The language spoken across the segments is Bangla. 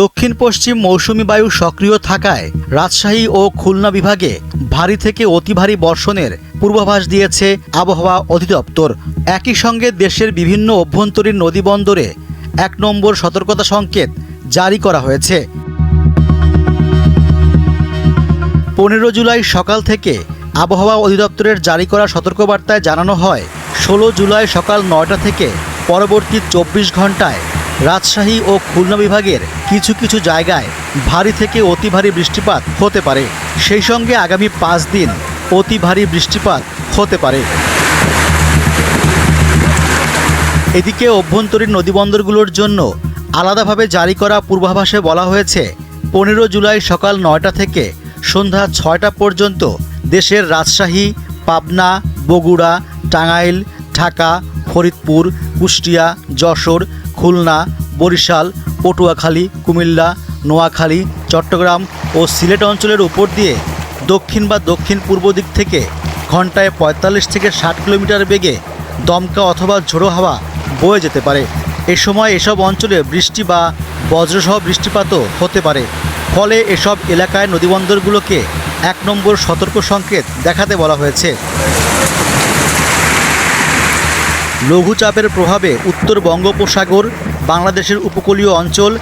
দক্ষিণ পশ্চিম মৌসুমি বায়ু সক্রিয় থাকায় রাজশাহী ও খুলনা বিভাগে ভারী থেকে অতি ভারী বর্ষণের পূর্বাভাস দিয়েছে আবহাওয়া অধিদপ্তর। একই সঙ্গে দেশের বিভিন্ন অভ্যন্তরীণ নদীবন্দরে এক নম্বর সতর্কতা সংকেত জারি করা হয়েছে। পনেরো জুলাই সকাল থেকে আবহাওয়া অধিদপ্তরের জারি করা সতর্কবার্তায় জানানো হয়, ষোলো জুলাই সকাল নয়টা থেকে পরবর্তী চব্বিশ ঘন্টায় রাজশাহী ও খুলনা বিভাগের কিছু কিছু জায়গায় ভারী থেকে অতি ভারী বৃষ্টিপাত হতে পারে। সেই সঙ্গে আগামী পাঁচ দিন অতি ভারী বৃষ্টিপাত হতে পারে। এদিকে অভ্যন্তরীণ নদীবন্দরগুলোর জন্য আলাদাভাবে জারি করা পূর্বাভাসে বলা হয়েছে, পনেরো জুলাই সকাল নয়টা থেকে সন্ধ্যা ছয়টা পর্যন্ত দেশের রাজশাহী, পাবনা, বগুড়া, টাঙ্গাইল, ঢাকা, ফরিদপুর, কুষ্টিয়া, যশোর খুলনা, বরিশাল, পটুয়াখালী, কুমিল্লা, নোয়াখালী, চট্টগ্রাম ও সিলেট অঞ্চলের উপর দিয়ে দক্ষিণ বা দক্ষিণ পূর্ব দিক থেকে ঘন্টায় পঁয়তাল্লিশ থেকে ষাট কিলোমিটার বেগে দমকা অথবা ঝোড়ো হাওয়া বয়ে যেতে পারে। এ সময় এসব অঞ্চলে বৃষ্টি বা বজ্রসহ বৃষ্টিপাতও হতে পারে। ফলে এসব এলাকায় নদীবন্দরগুলোকে এক নম্বর সতর্ক সংকেত দেখাতে বলা হয়েছে। লঘুচাপের প্রভাবে উত্তর বঙ্গোপসাগর, বাংলাদেশের উপকূলীয় অঞ্চল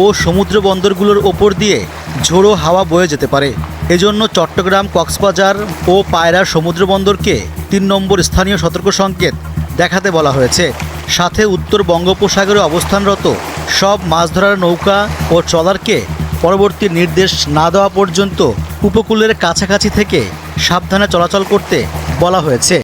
ও সমুদ্র বন্দরগুলোর ওপর দিয়ে ঝোড়ো হাওয়া বয়ে যেতে পারে। এজন্য চট্টগ্রাম, কক্সবাজার ও পায়রা সমুদ্র বন্দরকে তিন নম্বর স্থানীয় সতর্ক সংকেত দেখাতে বলা হয়েছে। সাথে উত্তর বঙ্গোপসাগরে অবস্থানরত সব মাছ ধরার নৌকা ও ট্রলারকে পরবর্তী নির্দেশ না দেওয়া পর্যন্ত উপকূলের কাছাকাছি থেকে সাবধানে চলাচল করতে বলা হয়েছে।